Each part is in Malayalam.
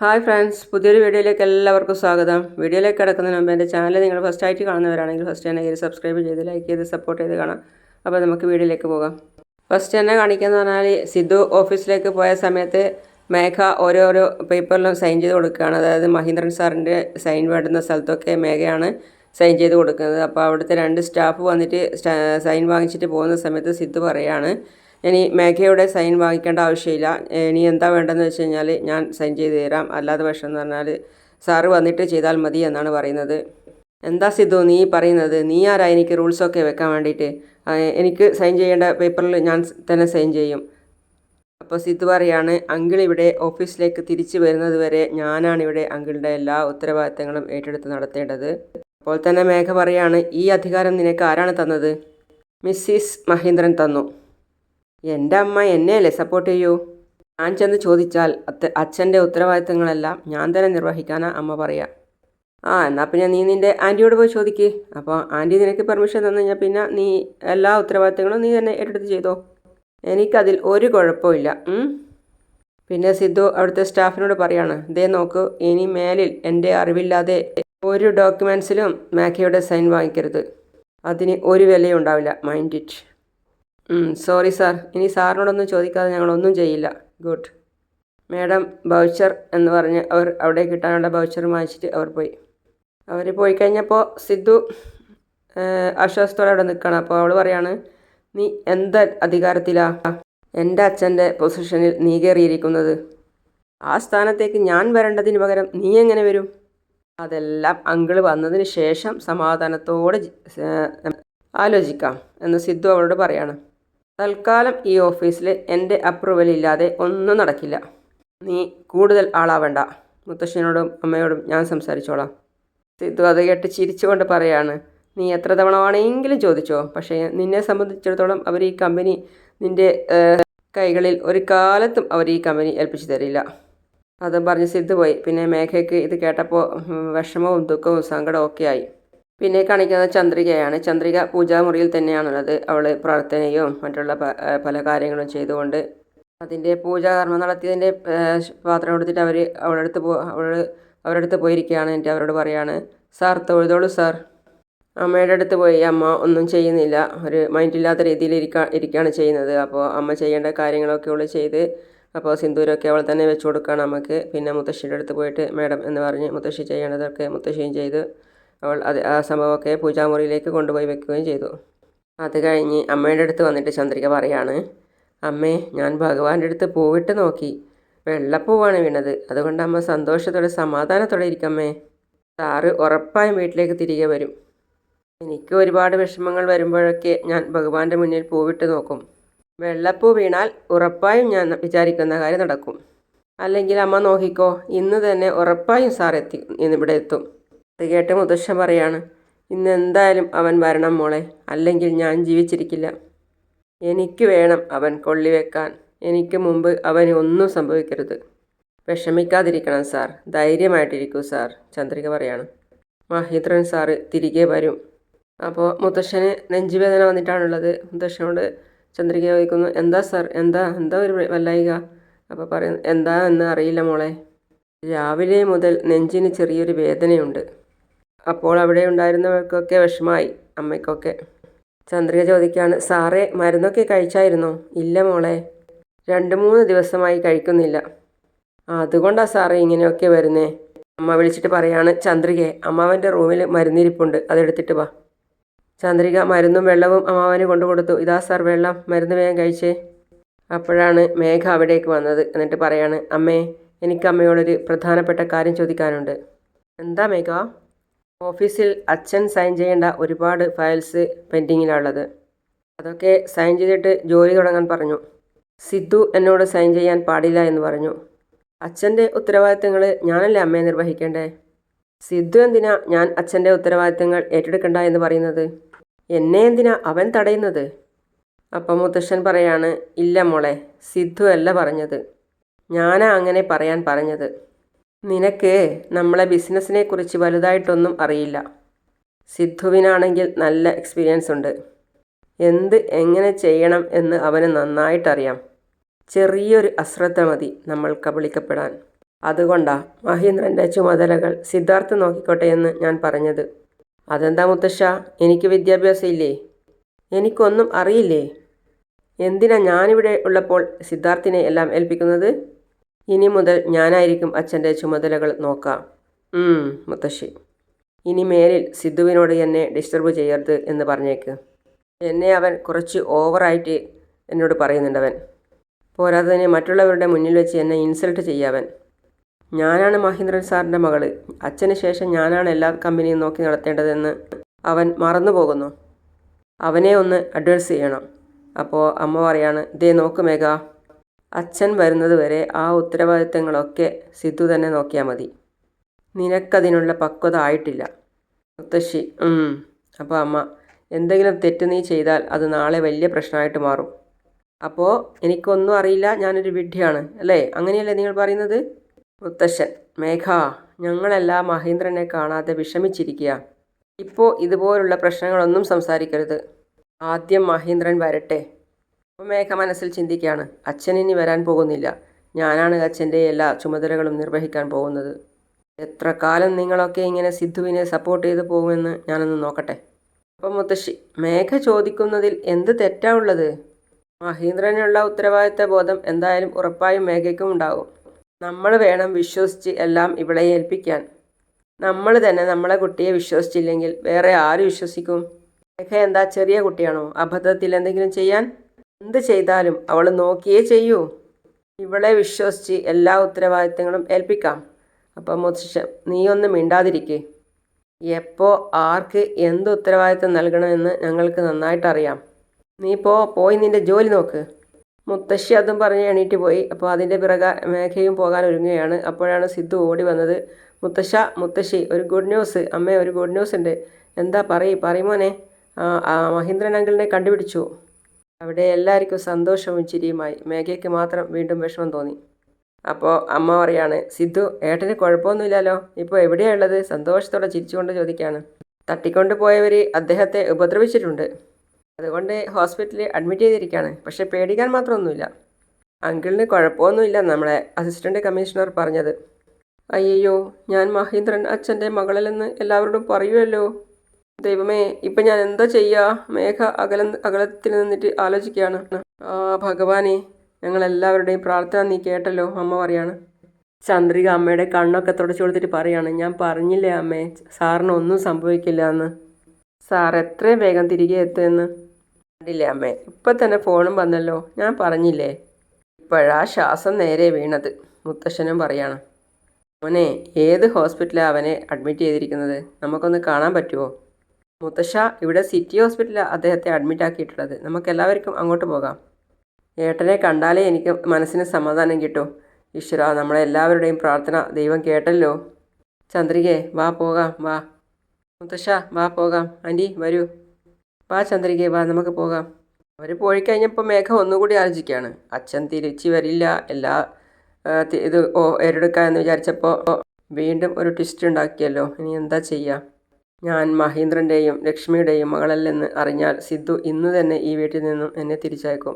ഹായ് ഫ്രണ്ട്സ് പുതിയൊരു വീഡിയോയിലേക്ക് എല്ലാവർക്കും സ്വാഗതം. വീഡിയോയിലേക്ക് കിടക്കുന്നതിന് മുമ്പ് എന്റെ ചാനൽ നിങ്ങൾ ഫസ്റ്റ് ആയിട്ട് കാണുന്നവരാണെങ്കിൽ ഫസ്റ്റ് തന്നെ കയറി സബ്സ്ക്രൈബ് ചെയ്ത് ലൈക്ക് ചെയ്ത് സപ്പോർട്ട് ചെയ്ത് കാണാം. അപ്പോൾ നമുക്ക് വീഡിയോയിലേക്ക് പോകാം. ഫസ്റ്റ് തന്നെ കാണിക്കുന്നത് പറഞ്ഞാൽ സിദ്ധു ഓഫീസിലേക്ക് പോയ സമയത്ത് മേഘ ഓരോരോ പേപ്പറിലും സൈൻ ചെയ്ത് കൊടുക്കുകയാണ്. അതായത് മഹീന്ദ്രൻ സാറിന്റെ സൈൻ വേണ്ടുന്ന സ്ഥലത്തൊക്കെ മേഘയാണ് സൈൻ ചെയ്ത് കൊടുക്കുന്നത്. അപ്പോൾ അവിടുത്തെ രണ്ട് സ്റ്റാഫ് വന്നിട്ട് സൈൻ വാങ്ങിച്ചിട്ട് പോകുന്ന സമയത്ത് സിദ്ധു പറയാണ് ഇനി മേഘയുടെ സൈൻ വാങ്ങിക്കേണ്ട ആവശ്യമില്ല. ഇനി എന്താ വേണ്ടതെന്ന് വെച്ച് കഴിഞ്ഞാൽ ഞാൻ സൈൻ ചെയ്ത് തരാം. അല്ലാതെ പക്ഷം എന്ന് പറഞ്ഞാൽ സാറ് വന്നിട്ട് ചെയ്താൽ മതി എന്നാണ് പറയുന്നത്. എന്താ സിദ്ധു നീ പറയുന്നത്? നീ ആരാ? എനിക്ക് റൂൾസൊക്കെ വെക്കാൻ വേണ്ടിയിട്ട്. എനിക്ക് സൈൻ ചെയ്യേണ്ട പേപ്പറിൽ ഞാൻ തന്നെ സൈൻ ചെയ്യും. അപ്പോൾ സിദ്ധു പറയാണ് അങ്കിൾ ഇവിടെ ഓഫീസിലേക്ക് തിരിച്ചു വരുന്നത് വരെ ഞാനാണ് ഇവിടെ അങ്കിളുടെ എല്ലാ ഉത്തരവാദിത്തങ്ങളും ഏറ്റെടുത്ത് നടത്തേണ്ടത്. അപ്പോൾ തന്നെ മേഘ പറയാണ് ഈ അധികാരം നിനക്ക് ആരാണ് തന്നത്? മിസ്സിസ് മഹേന്ദ്രൻ തന്നു. എന്റെ അമ്മ എന്നെയല്ലേ സപ്പോർട്ട് ചെയ്യൂ? ഞാൻ ചെന്ന് ചോദിച്ചാൽ അത്ത അച്ഛന്റെ ഉത്തരവാദിത്തങ്ങളെല്ലാം ഞാൻ തന്നെ നിർവഹിക്കാനാ അമ്മ പറയാ. ആ എന്നാൽ പിന്നെ നീ നിന്റെ ആന്റിയോട് പോയി ചോദിക്ക്. അപ്പോൾ ആന്റി നിനക്ക് പെർമിഷൻ തന്നു കഴിഞ്ഞാൽ പിന്നെ നീ എല്ലാ ഉത്തരവാദിത്തങ്ങളും നീ തന്നെ ഏറ്റെടുത്ത് ചെയ്തോ. എനിക്കതിൽ ഒരു കുഴപ്പമില്ല പിന്നെ സിദ്ധു അവിടുത്തെ സ്റ്റാഫിനോട് പറയാണ് ദേ നോക്ക് ഇനി മേലിൽ എന്റെ അറിവില്ലാതെ ഒരു ഡോക്യുമെൻസിലും മാക്കയുടെ സൈൻ വാങ്ങിക്കരുത്. അതിന് ഒരു വിലയും ഉണ്ടാവില്ല. മൈൻഡ് ഇറ്റ് സോറി സാർ ഇനി സാറിനോടൊന്നും ചോദിക്കാതെ ഞങ്ങളൊന്നും ചെയ്യില്ല. ഗുഡ് മേഡം ബൗച്ചർ എന്ന് പറഞ്ഞ് അവർ അവിടെ കിട്ടാനുള്ള ബൗച്ചർ വാങ്ങിച്ചിട്ട് അവർ പോയി. അവർ പോയി കഴിഞ്ഞപ്പോൾ സിദ്ധു ആശ്വാസത്തോടെ അവിടെ നിൽക്കണം അപ്പോൾ അവൾ പറയാണ് നീ എന്ത് അധികാരത്തിലാ? എന്റെ അച്ഛന്റെ പൊസിഷനിൽ നീ കയറിയിരിക്കുന്നത്. ആ സ്ഥാനത്തേക്ക് ഞാൻ വരേണ്ടതിന് പകരം നീ എങ്ങനെ വരും? അതെല്ലാം അങ്കിൾ വന്നതിന് ശേഷം സമാധാനത്തോടെ ആലോചിക്കാം എന്ന് സിദ്ധു അവളോട് പറയാണ്. തൽക്കാലം ഈ ഓഫീസിൽ എന്റെ അപ്രൂവൽ ഇല്ലാതെ ഒന്നും നടക്കില്ല. നീ കൂടുതൽ ആളാവണ്ട. മുത്തശ്ശനോടും അമ്മയോടും ഞാൻ സംസാരിച്ചോളാം. സിദ്ധു അത് കേട്ട് ചിരിച്ചുകൊണ്ട് പറയാണ് നീ എത്ര തവണ വേണമെങ്കിലും ചോദിച്ചോ പക്ഷേ നിന്നെ സംബന്ധിച്ചിടത്തോളം അവർ ഈ കമ്പനി നിന്റെ കൈകളിൽ ഒരു കാലത്തും അവർ ഈ കമ്പനി ഏൽപ്പിച്ചു തരില്ല. അതും പറഞ്ഞ് സിദ്ധു പോയി. പിന്നെ മേഘയ്ക്ക് ഇത് കേട്ടപ്പോൾ വിഷമവും ദുഃഖവും സങ്കടവും ഒക്കെ ആയി. പിന്നെ കാണിക്കുന്നത് ചന്ദ്രികയാണ്. ചന്ദ്രിക പൂജാമുറിയിൽ തന്നെയാണുള്ളത്. അവൾ പ്രാർത്ഥനയും മറ്റുള്ള പല കാര്യങ്ങളും ചെയ്തുകൊണ്ട് അതിന്റെ പൂജാകർമ്മം നടത്തിയതിന്റെ പാത്രം കൊടുത്തിട്ട് അവർ അവളുടെ അടുത്ത് പോ അവൾ അവരുടെ അടുത്ത് പോയിരിക്കുകയാണ്. എന്നിട്ട് അവരോട് പറയാണ് സാർ തൊഴുതോളൂ സാർ. അമ്മയുടെ അടുത്ത് പോയി അമ്മ ഒന്നും ചെയ്യുന്നില്ല. ഒരു മൈൻഡില്ലാത്ത രീതിയിൽ ഇരിക്കാ ഇരിക്കുകയാണ് ചെയ്യുന്നത്. അപ്പോൾ അമ്മ ചെയ്യേണ്ട കാര്യങ്ങളൊക്കെ അവൾ ചെയ്ത് അപ്പോൾ സിന്ദൂരമൊക്കെ അവൾ തന്നെ വെച്ച് കൊടുക്കുകയാണ് അമ്മയ്ക്ക്. പിന്നെ മുത്തശ്ശിയുടെ അടുത്ത് പോയിട്ട് മേഡം എന്ന് പറഞ്ഞ് മുത്തശ്ശി ചെയ്യേണ്ടതൊക്കെ മുത്തശ്ശിയും ചെയ്ത്. അവൾ അത് ആ സംഭവമൊക്കെ പൂജാമുറിയിലേക്ക് കൊണ്ടുപോയി വെക്കുകയും ചെയ്തു. അത് കഴിഞ്ഞ് അമ്മയുടെ അടുത്ത് വന്നിട്ട് ചന്ദ്രിക പറയാണ് അമ്മേ ഞാൻ ഭഗവാന്റെ അടുത്ത് പൂവിട്ട് നോക്കി. വെള്ളപ്പൂവാണ് വീണത്. അതുകൊണ്ട് അമ്മ സന്തോഷത്തോടെ സമാധാനത്തോടെ ഇരിക്കമ്മേ. സാറ് ഉറപ്പായും വീട്ടിലേക്ക് തിരികെ വരും. എനിക്ക് ഒരുപാട് വിഷമങ്ങൾ വരുമ്പോഴൊക്കെ ഞാൻ ഭഗവാന്റെ മുന്നിൽ പൂവിട്ട് നോക്കും. വെള്ളപ്പൂ വീണാൽ ഉറപ്പായും ഞാൻ വിചാരിക്കുന്ന കാര്യം നടക്കും. അല്ലെങ്കിൽ അമ്മ നോക്കിക്കോ ഇന്ന് തന്നെ ഉറപ്പായും സാർ എത്തി ഇന്നിവിടെ എത്തും. അത് കേട്ട് മുത്തശ്ശൻ പറയാണ് ഇന്ന് എന്തായാലും അവൻ വരണം മോളെ അല്ലെങ്കിൽ ഞാൻ ജീവിച്ചിരിക്കില്ല. എനിക്ക് വേണം അവൻ കൊള്ളിവെക്കാൻ. എനിക്ക് മുമ്പ് അവന് ഒന്നും സംഭവിക്കരുത്. വിഷമിക്കാതിരിക്കണം സാർ. ധൈര്യമായിട്ടിരിക്കൂ സാർ ചന്ദ്രിക പറയാണ്. മഹീന്ദ്രൻ സാറ് തിരികെ വരും. അപ്പോൾ മുത്തശ്ശന് നെഞ്ചുവേദന വന്നിട്ടാണുള്ളത്. മുത്തശ്ശനോട് ചന്ദ്രിക ചോദിക്കുന്നു എന്താ സാർ? എന്താ? എന്താ ഒരു വല്ലായിക? അപ്പോൾ പറയുന്നു എന്താ എന്ന് അറിയില്ല മോളെ. രാവിലെ മുതൽ നെഞ്ചിന് ചെറിയൊരു വേദനയുണ്ട്. അപ്പോൾ അവിടെ ഉണ്ടായിരുന്നവർക്കൊക്കെ വിഷമായി. അമ്മയ്ക്കൊക്കെ. ചന്ദ്രിക ചോദിക്കുകയാണ് സാറേ മരുന്നൊക്കെ കഴിച്ചായിരുന്നോ? ഇല്ല മോളെ. രണ്ട് മൂന്ന് ദിവസമായി കഴിക്കുന്നില്ല. അതുകൊണ്ടാ സാറേ ഇങ്ങനെയൊക്കെ വരുന്നേ? അമ്മ വിളിച്ചിട്ട് പറയാണ് ചന്ദ്രികയെ അമ്മാവന്റെ റൂമിൽ മരുന്നിരിപ്പുണ്ട്. അതെടുത്തിട്ട് വാ. ചന്ദ്രിക മരുന്നും വെള്ളവും അമ്മാവന് കൊണ്ടു കൊടുത്തു. ഇതാ സാർ വെള്ളം. മരുന്ന് വേഗം കഴിച്ചേ. അപ്പോഴാണ് മേഘ അവിടേക്ക് വന്നത്. എന്നിട്ട് പറയാണ് അമ്മേ എനിക്ക് അമ്മയോടൊരു പ്രധാനപ്പെട്ട കാര്യം ചോദിക്കാനുണ്ട്. എന്താ മേഘ? ഓഫീസിൽ അച്ഛൻ സൈൻ ചെയ്യേണ്ട ഒരുപാട് ഫയൽസ് പെൻഡിങ്ങിലുള്ളത് അതൊക്കെ സൈൻ ചെയ്തിട്ട് ജോലി തുടങ്ങാൻ പറഞ്ഞു. സിദ്ധു എന്നോട് സൈൻ ചെയ്യാൻ പാടില്ല എന്ന് പറഞ്ഞു. അച്ഛന്റെ ഉത്തരവാദിത്തങ്ങൾ ഞാനല്ലേ അമ്മയെ നിർവഹിക്കേണ്ടേ? സിദ്ധു എന്തിനാ ഞാൻ അച്ഛന്റെ ഉത്തരവാദിത്തങ്ങൾ ഏറ്റെടുക്കണ്ട എന്ന് പറയുന്നത്? എന്നെ എന്തിനാ അവൻ തടയുന്നത്? അപ്പം മുത്തശ്ശൻ പറയാണ് ഇല്ല മോളെ സിദ്ധു അല്ല പറഞ്ഞത്. ഞാനാ അങ്ങനെ പറയാൻ പറഞ്ഞത്. നിനക്ക് നമ്മളെ ബിസിനസ്സിനെ കുറിച്ച് വലുതായിട്ടൊന്നും അറിയില്ല. സിദ്ധുവിനാണെങ്കിൽ നല്ല എക്സ്പീരിയൻസ് ഉണ്ട്. എന്ത് എങ്ങനെ ചെയ്യണം എന്ന് അവന് നന്നായിട്ടറിയാം. ചെറിയൊരു അശ്രദ്ധ മതി നമ്മൾ കബളിക്കപ്പെടാൻ അതുകൊണ്ടാ മഹീന്ദ്രന്റെ ചുമതലകൾ സിദ്ധാർത്ഥ് നോക്കിക്കോട്ടെ എന്ന് ഞാൻ പറഞ്ഞത്. അതെന്താ മുത്തശ്ശ? എനിക്ക് വിദ്യാഭ്യാസം ഇല്ലേ? എനിക്കൊന്നും അറിയില്ലേ? എന്തിനാ ഞാനിവിടെ ഉള്ളപ്പോൾ സിദ്ധാർത്ഥിനെ എല്ലാം ഏൽപ്പിക്കുന്നത്? ഇനി മുതൽ ഞാനായിരിക്കും അച്ഛന്റെ ചുമതലകൾ നോക്കാം. മുത്തശ്ശി. ഇനി മേലിൽ സിദ്ധുവിനോട് എന്നെ ഡിസ്റ്റർബ് ചെയ്യരുത് എന്ന് പറഞ്ഞേക്ക്. എന്നെ അവൻ കുറച്ച് ഓവറായിട്ട് എന്നോട് പറയുന്നുണ്ടവൻ. പോരാതെ തന്നെ മറ്റുള്ളവരുടെ മുന്നിൽ വെച്ച് എന്നെ ഇൻസൾട്ട് ചെയ്യാവൻ ഞാനാണ് മഹേന്ദ്രൻ സാറിന്റെ മകൾ. അച്ഛന് ശേഷം ഞാനാണ് എല്ലാ കമ്പനിയും നോക്കി നടത്തേണ്ടതെന്ന് അവൻ മറന്നു പോകുന്നു. അവനെ ഒന്ന് അഡ്വൈസ് ചെയ്യണം. അപ്പോൾ അമ്മ പറയാണ് ഇതേ നോക്ക് മേഘ. അച്ഛൻ വരുന്നത് വരെ ആ ഉത്തരവാദിത്തങ്ങളൊക്കെ സിദ്ധു തന്നെ നോക്കിയാൽ മതി. നിനക്കതിനുള്ള പക്വത ആയിട്ടില്ല. മുത്തശ്ശി അപ്പോൾ അമ്മ എന്തെങ്കിലും തെറ്റ് നീ ചെയ്താൽ അത് നാളെ വലിയ പ്രശ്നമായിട്ട് മാറും. അപ്പോൾ എനിക്കൊന്നും അറിയില്ല ഞാനൊരു വിഡ്ഢിയാണ് അല്ലേ? അങ്ങനെയല്ലേ നിങ്ങൾ പറയുന്നത്? മുത്തശ്ശൻ മേഘ ഞങ്ങളെല്ലാം മഹേന്ദ്രനെ കാണാതെ വിഷമിച്ചിരിക്കുക ഇപ്പോൾ ഇതുപോലുള്ള പ്രശ്നങ്ങളൊന്നും സംസാരിക്കരുത്. ആദ്യം മഹേന്ദ്രൻ വരട്ടെ. അപ്പോൾ മനസ്സിൽ ചിന്തിക്കുകയാണ് അച്ഛൻ ഇനി വരാൻ പോകുന്നില്ല. ഞാനാണ് അച്ഛന്റെ എല്ലാ ചുമതലകളും നിർവഹിക്കാൻ പോകുന്നത്. എത്ര കാലം നിങ്ങളൊക്കെ ഇങ്ങനെ സിദ്ധുവിനെ സപ്പോർട്ട് ചെയ്ത് പോകുമെന്ന് ഞാനൊന്ന് നോക്കട്ടെ. അപ്പം മുത്തശ്ശി മേഘ ചോദിക്കുന്നതിൽ എന്ത് തെറ്റാ ഉള്ളത്? മഹീന്ദ്രനുള്ള ഉത്തരവാദിത്ത ബോധം എന്തായാലും ഉറപ്പായും മേഘയ്ക്കും ഉണ്ടാകും നമ്മൾ വേണം വിശ്വസിച്ച് എല്ലാം ഇവിടെ ഏൽപ്പിക്കാൻ. നമ്മൾ തന്നെ നമ്മളെ കുട്ടിയെ വിശ്വസിച്ചില്ലെങ്കിൽ വേറെ ആര് വിശ്വസിക്കും? മേഘ എന്താ ചെറിയ കുട്ടിയാണോ? അബദ്ധത്തിൽ എന്തെങ്കിലും ചെയ്യാൻ? എന്ത് ചെയ്താലും അവൾ നോക്കിയേ ചെയ്യൂ. ഇവളെ വിശ്വസിച്ച് എല്ലാ ഉത്തരവാദിത്തങ്ങളും ഏൽപ്പിക്കാം. അപ്പം മുത്തശ്ശൻ നീ ഒന്ന് മിണ്ടാതിരിക്കേ. എപ്പോൾ ആർക്ക് എന്ത് ഉത്തരവാദിത്തം നൽകണമെന്ന് ഞങ്ങൾക്ക് നന്നായിട്ട് അറിയാം നീ പോ പോയി നിന്റെ ജോലി നോക്ക്. മുത്തശ്ശി അതും പറഞ്ഞ് എണീറ്റ് പോയി. അപ്പോൾ അതിന്റെ പിറകെ മേഘയും പോകാൻ ഒരുങ്ങുകയാണ്. അപ്പോഴാണ് സിദ്ധു ഓടി വന്നത്. മുത്തശ്ശ മുത്തശ്ശി ഒരു ഗുഡ് ന്യൂസ് അമ്മേ ഒരു ഗുഡ് ന്യൂസ് ഉണ്ട്. എന്താ പറയ്? പറയുമോനെ മഹീന്ദ്രൻ അങ്കിളിനെ കണ്ടുപിടിച്ചു. അവിടെ എല്ലാവർക്കും സന്തോഷവും ചിരിയുമായി മേഘയ്ക്ക് മാത്രം വീണ്ടും വിഷമം തോന്നി. അപ്പോൾ അമ്മ പറയാണ് സിദ്ധു ഏട്ടന് കുഴപ്പമൊന്നുമില്ലല്ലോ. ഇപ്പോൾ എവിടെയാണ് ഉള്ളത്? സന്തോഷത്തോടെ ചിരിച്ചുകൊണ്ട് ചോദിക്കുകയാണ് തട്ടിക്കൊണ്ട് പോയവർ അദ്ദേഹത്തെ ഉപദ്രവിച്ചിട്ടുണ്ട്. അതുകൊണ്ട് ഹോസ്പിറ്റലിൽ അഡ്മിറ്റ് ചെയ്തിരിക്കുകയാണ് പക്ഷേ പേടിക്കാൻ മാത്രമൊന്നുമില്ല. അങ്കിളിന് കുഴപ്പമൊന്നുമില്ല നമ്മളെ അസിസ്റ്റന്റ് കമ്മീഷണർ പറഞ്ഞത്. അയ്യോ ഞാൻ മഹേന്ദ്രൻ അച്ഛന്റെ മകളല്ലെന്ന് എല്ലാവരോടും പറയുമല്ലോ ദൈവമേ ഇപ്പം ഞാൻ എന്താ ചെയ്യുക മേഘ അകല അകലത്തിൽ നിന്നിട്ട് ആലോചിക്കുകയാണ്. ആ ഭഗവാനെ ഞങ്ങളെല്ലാവരുടെയും പ്രാർത്ഥന നീ കേട്ടല്ലോ അമ്മ പറയാണ്. ചന്ദ്രിക അമ്മയുടെ കണ്ണൊക്കെ തുടച്ചു കൊടുത്തിട്ട് പറയാണ് ഞാൻ പറഞ്ഞില്ലേ അമ്മേ സാറിന് ഒന്നും സംഭവിക്കില്ല എന്ന്. സാർ എത്രയും വേഗം തിരികെ എത്തുമെന്ന്. കണ്ടില്ലേ അമ്മേ ഇപ്പം തന്നെ ഫോണും വന്നല്ലോ ഞാൻ പറഞ്ഞില്ലേ? ഇപ്പോഴാ ശ്വാസം നേരെ വീണത് മുത്തശ്ശനും പറയാണ്. മോനെ ഏത് ഹോസ്പിറ്റലാണ് അവനെ അഡ്മിറ്റ് ചെയ്തിരിക്കുന്നത്? നമുക്കൊന്ന് കാണാൻ പറ്റുമോ മുത്തശ്ശ ഇവിടെ സിറ്റി ഹോസ്പിറ്റലിലാണ് അദ്ദേഹത്തെ അഡ്മിറ്റ് ആക്കിയിട്ടുള്ളത്. നമുക്ക് എല്ലാവർക്കും അങ്ങോട്ട് പോകാം. ഏട്ടനെ കണ്ടാലേ എനിക്ക് മനസ്സിന് സമാധാനം കിട്ടൂ. ഈശ്വര നമ്മളെല്ലാവരുടെയും പ്രാർത്ഥന ദൈവം കേട്ടല്ലോ. ചന്ദ്രികേ വാ പോകാം വാ. മുത്തശ്ശ വാ പോകാം. ആന്റി വരൂ. വാ ചന്ദ്രികേ വാ നമുക്ക് പോകാം. അവർ പോയി കഴിഞ്ഞപ്പോൾ മേഘ ഒന്നുകൂടി ആലോചിക്കുകയാണ്. അച്ഛൻ തിരിച്ചു വരില്ല. എല്ലാ ഇത് ഓ ഏറ്റെടുക്കാമെന്ന് വിചാരിച്ചപ്പോൾ വീണ്ടും ഒരു ട്വിസ്റ്റ് ഉണ്ടാക്കിയല്ലോ. ഇനി എന്താ ചെയ്യുക ഞാൻ മഹേന്ദ്രന്റെയും ലക്ഷ്മിയുടെയും മകളല്ലെന്ന് അറിഞ്ഞാൽ സിദ്ധു ഇന്ന് തന്നെ ഈ വീട്ടിൽ നിന്നും എന്നെ തിരിച്ചയക്കും.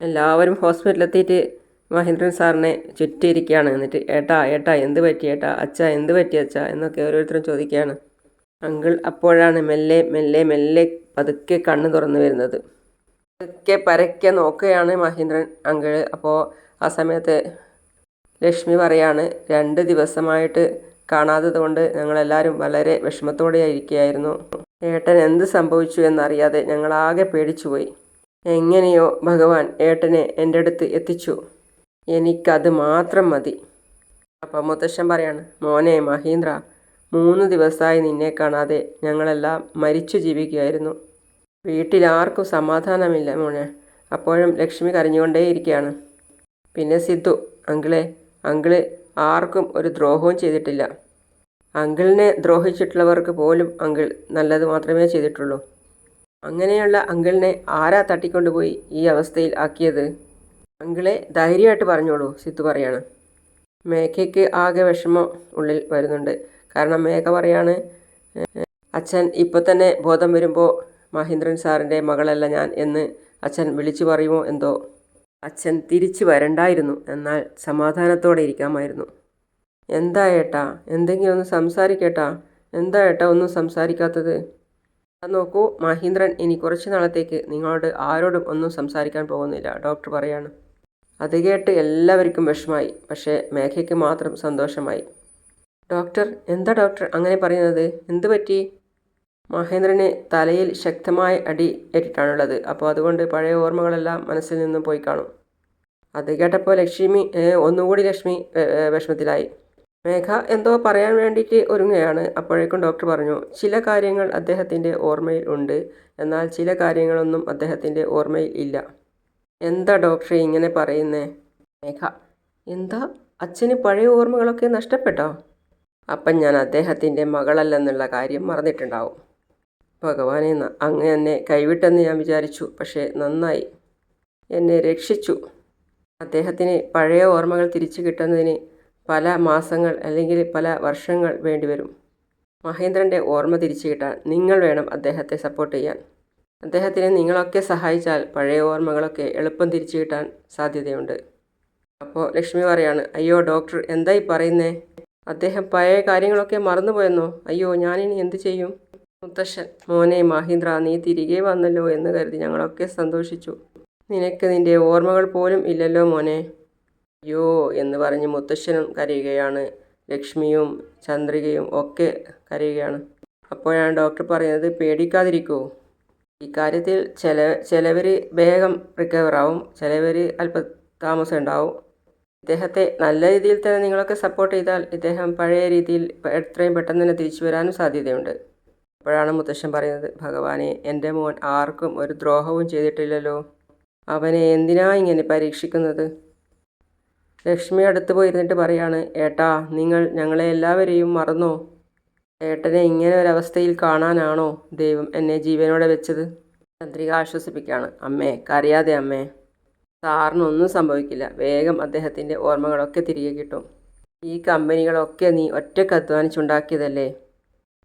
എല്ലാവരും ഹോസ്പിറ്റലിലെത്തിയിട്ട് മഹേന്ദ്രൻ സാറിനെ ചുറ്റിയിരിക്കുകയാണ്. എന്നിട്ട് ഏട്ടാ ഏട്ടാ എന്ത് പറ്റി ഏട്ടാ? അച്ഛ എന്ത് പറ്റി അച്ഛ? എന്നൊക്കെ ഓരോരുത്തരും ചോദിക്കുകയാണ്. അങ്കിൾ അപ്പോഴാണ് മെല്ലെ മെല്ലെ മെല്ലെ പതുക്കെ കണ്ണ് തുറന്നു വരുന്നത്. പതുക്കെ പരക്കെ നോക്കുകയാണ് മഹേന്ദ്രൻ അങ്കിൾ അപ്പോൾ ആ സമയത്ത് ലക്ഷ്മി പറയാണ് രണ്ട് ദിവസമായിട്ട് കാണാത്തത് കൊണ്ട് ഞങ്ങളെല്ലാവരും വളരെ വിഷമത്തോടെ ഇരിക്കുകയായിരുന്നു ഏട്ടൻ എന്ത് സംഭവിച്ചു എന്നറിയാതെ ഞങ്ങളാകെ പേടിച്ചുപോയി. എങ്ങനെയോ ഭഗവാൻ ഏട്ടനെ എന്റെ അടുത്ത് എത്തിച്ചു. എനിക്കത് മാത്രം മതി. അപ്പം മുത്തശ്ശൻ പറയാണ് മോനെ മഹീന്ദ്ര മൂന്ന് ദിവസമായി നിന്നെ കാണാതെ ഞങ്ങളെല്ലാം മരിച്ചു ജീവിക്കുകയായിരുന്നു. വീട്ടിലാർക്കും സമാധാനമില്ല മോനെ. അപ്പോഴും ലക്ഷ്മി കരഞ്ഞുകൊണ്ടേയിരിക്കുകയാണ്. പിന്നെ സിദ്ധു അങ്കിളെ അങ്കിൾ ആർക്കും ഒരു ദ്രോഹവും ചെയ്തിട്ടില്ല. അങ്കിളിനെ ദ്രോഹിച്ചിട്ടുള്ളവർക്ക് പോലും അങ്കിൾ നല്ലത് മാത്രമേ ചെയ്തിട്ടുള്ളൂ. അങ്ങനെയുള്ള അങ്കിളിനെ ആരാ തട്ടിക്കൊണ്ടുപോയി ഈ അവസ്ഥയിൽ ആക്കിയത്? അങ്കിളെ ധൈര്യമായിട്ട് പറഞ്ഞോളൂ സിത്തു പറയാണ്. മേഘയ്ക്ക് ആകെ വിഷമം ഉള്ളിൽ വരുന്നുണ്ട്. കാരണം മേഘ പറയാണ് അച്ഛൻ ഇപ്പോൾ തന്നെ ബോധം വരുമ്പോൾ മഹേന്ദ്രൻ സാറിന്റെ മകളല്ല ഞാൻ എന്ന് അച്ഛൻ വിളിച്ചു പറയുമോ എന്തോ? അച്ഛൻ തിരിച്ചു വരണ്ടായിരുന്നു. എന്നാൽ സമാധാനത്തോടെ ഇരിക്കാമായിരുന്നു. എന്താ ഏട്ടാ? എന്തെങ്കിലും ഒന്ന് സംസാരിക്കേട്ടാ? എന്താ ഏട്ടാ ഒന്നും സംസാരിക്കാത്തത്? നോക്കൂ മഹീന്ദ്രൻ ഇനി കുറച്ച് നാളത്തേക്ക് നിങ്ങളോട് ആരോടും ഒന്നും സംസാരിക്കാൻ പോകുന്നില്ല ഡോക്ടർ പറയാണ്. അത് കേട്ട് എല്ലാവർക്കും വിഷമായി പക്ഷേ മേഘയ്ക്ക് മാത്രം സന്തോഷമായി. ഡോക്ടർ എന്താ ഡോക്ടർ അങ്ങനെ പറയുന്നത്? എന്ത് പറ്റി? മഹേന്ദ്രന് തലയിൽ ശക്തമായ അടി ഏറ്റിട്ടാണുള്ളത്. അപ്പോൾ അതുകൊണ്ട് പഴയ ഓർമ്മകളെല്ലാം മനസ്സിൽ നിന്നും പോയി കാണും. അത് കേട്ടപ്പോൾ ലക്ഷ്മി ഒന്നുകൂടി ലക്ഷ്മി വിഷമത്തിലായി. മേഘ എന്തോ പറയാൻ വേണ്ടിയിട്ട് ഒരുങ്ങുകയാണ്. അപ്പോഴേക്കും ഡോക്ടർ പറഞ്ഞു ചില കാര്യങ്ങൾ അദ്ദേഹത്തിന്റെ ഓർമ്മയിൽ ഉണ്ട്. എന്നാൽ ചില കാര്യങ്ങളൊന്നും അദ്ദേഹത്തിന്റെ ഓർമ്മയിൽ ഇല്ല. എന്താ ഡോക്ടറെ ഇങ്ങനെ പറയുന്നേ? മേഘ എന്താ? അച്ഛന് പഴയ ഓർമ്മകളൊക്കെ നഷ്ടപ്പെട്ടോ? അപ്പം ഞാൻ അദ്ദേഹത്തിന്റെ മകളല്ലെന്നുള്ള കാര്യം മറന്നിട്ടുണ്ടാവും. ഭഗവാനെ അങ്ങനെ അങ്ങ് എന്നെ കൈവിട്ടെന്ന് ഞാൻ വിചാരിച്ചു. പക്ഷേ നന്നായി. എന്നെ രക്ഷിച്ചു. അദ്ദേഹത്തിന് പഴയ ഓർമ്മകൾ തിരിച്ചു കിട്ടുന്നതിന് പല മാസങ്ങൾ അല്ലെങ്കിൽ പല വർഷങ്ങൾ വേണ്ടിവരും. മഹേന്ദ്രന്റെ ഓർമ്മ തിരിച്ചു കിട്ടാൻ നിങ്ങൾ വേണം അദ്ദേഹത്തെ സപ്പോർട്ട് ചെയ്യാൻ. അദ്ദേഹത്തിനെ നിങ്ങളൊക്കെ സഹായിച്ചാൽ പഴയ ഓർമ്മകളൊക്കെ എളുപ്പം തിരിച്ചു കിട്ടാൻ സാധ്യതയുണ്ട്. അപ്പോൾ ലക്ഷ്മി പറയാണ് അയ്യോ ഡോക്ടർ എന്തായി പറയുന്നേ? അദ്ദേഹം പഴയ കാര്യങ്ങളൊക്കെ മറന്നുപോയെന്നോ? അയ്യോ ഞാനിനി എന്ത് ചെയ്യും? മുത്തശ്ശൻ മോനെ മഹീന്ദ്ര നീ തിരികെ വന്നല്ലോ എന്ന് കരുതി ഞങ്ങളൊക്കെ സന്തോഷിച്ചു. നിനക്ക് നിന്റെ ഓർമ്മകൾ പോലും ഇല്ലല്ലോ മോനെ. അയ്യോ എന്ന് പറഞ്ഞ് മുത്തശ്ശനും കരയുകയാണ്. ലക്ഷ്മിയും ചന്ദ്രികയും ഒക്കെ കരയുകയാണ്. അപ്പോഴാണ് ഡോക്ടർ പറയുന്നത് പേടിക്കാതിരിക്കൂ. ഇക്കാര്യത്തിൽ ചില ചിലവർ വേഗം റിക്കവറാവും ചിലവർ അല്പ താമസം ഉണ്ടാവും. ഇദ്ദേഹത്തെ നല്ല രീതിയിൽ തന്നെ നിങ്ങളൊക്കെ സപ്പോർട്ട് ചെയ്താൽ ഇദ്ദേഹം പഴയ രീതിയിൽ എത്രയും പെട്ടെന്ന് തന്നെ തിരിച്ചു വരാനും സാധ്യതയുണ്ട്. അപ്പോഴാണ് മുത്തശ്ശൻ പറയുന്നത് ഭഗവാനെ എന്റെ മോൻ ആർക്കും ഒരു ദ്രോഹവും ചെയ്തിട്ടില്ലല്ലോ. അവനെ എന്തിനാ ഇങ്ങനെ പരീക്ഷിക്കുന്നത്? ലക്ഷ്മി അടുത്ത് പോയിരുന്നിട്ട് പറയാണ് ഏട്ടാ നിങ്ങൾ ഞങ്ങളെ എല്ലാവരെയും മറന്നോ? ഏട്ടനെ ഇങ്ങനെ ഒരവസ്ഥയിൽ കാണാനാണോ ദൈവം എന്നെ ജീവനോടെ വെച്ചത്? ചന്ദ്രിക ആശ്വസിപ്പിക്കുകയാണ് അമ്മേ കറിയാതെ അമ്മേ. സാറിനൊന്നും സംഭവിക്കില്ല. വേഗം അദ്ദേഹത്തിന്റെ ഓർമ്മകളൊക്കെ തിരികെ കിട്ടും. ഈ കമ്പനികളൊക്കെ നീ ഒറ്റയ്ക്ക് അധ്വാനിച്ചുണ്ടാക്കിയതല്ലേ?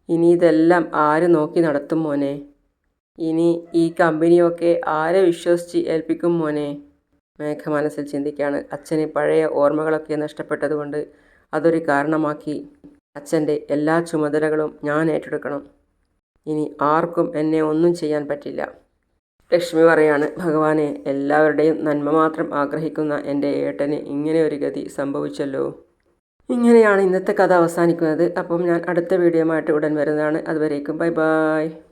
ഇനി ഇതെല്ലാം ആര് നോക്കി നടത്തും മോനെ? ഇനി ഈ കമ്പനിയൊക്കെ ആരെ വിശ്വസിച്ച് ഏൽപ്പിക്കും മോനെ? മേഘ മനസ്സിൽ ചിന്തിക്കുകയാണ് അച്ഛന് പഴയ ഓർമ്മകളൊക്കെ നഷ്ടപ്പെട്ടതുകൊണ്ട് അതൊരു കാരണമാക്കി. അച്ഛന്റെ എല്ലാ ചുമതലകളും ഞാൻ ഏറ്റെടുക്കണം. ഇനി ആർക്കും എന്നെ ഒന്നും ചെയ്യാൻ പറ്റില്ല. ലക്ഷ്മി പറയാണ് ഭഗവാനെ എല്ലാവരുടെയും നന്മ മാത്രം ആഗ്രഹിക്കുന്ന എന്റെ ഏട്ടന് ഇങ്ങനെ ഒരു ഗതി സംഭവിച്ചല്ലോ. ഇങ്ങനെയാണ് ഇന്നത്തെ കഥ അവസാനിക്കുന്നത്. അപ്പം ഞാൻ അടുത്ത വീഡിയോ ആയിട്ട് ഉടൻ വരുന്നതാണ്. അതുവരേക്കും ബൈ ബൈ.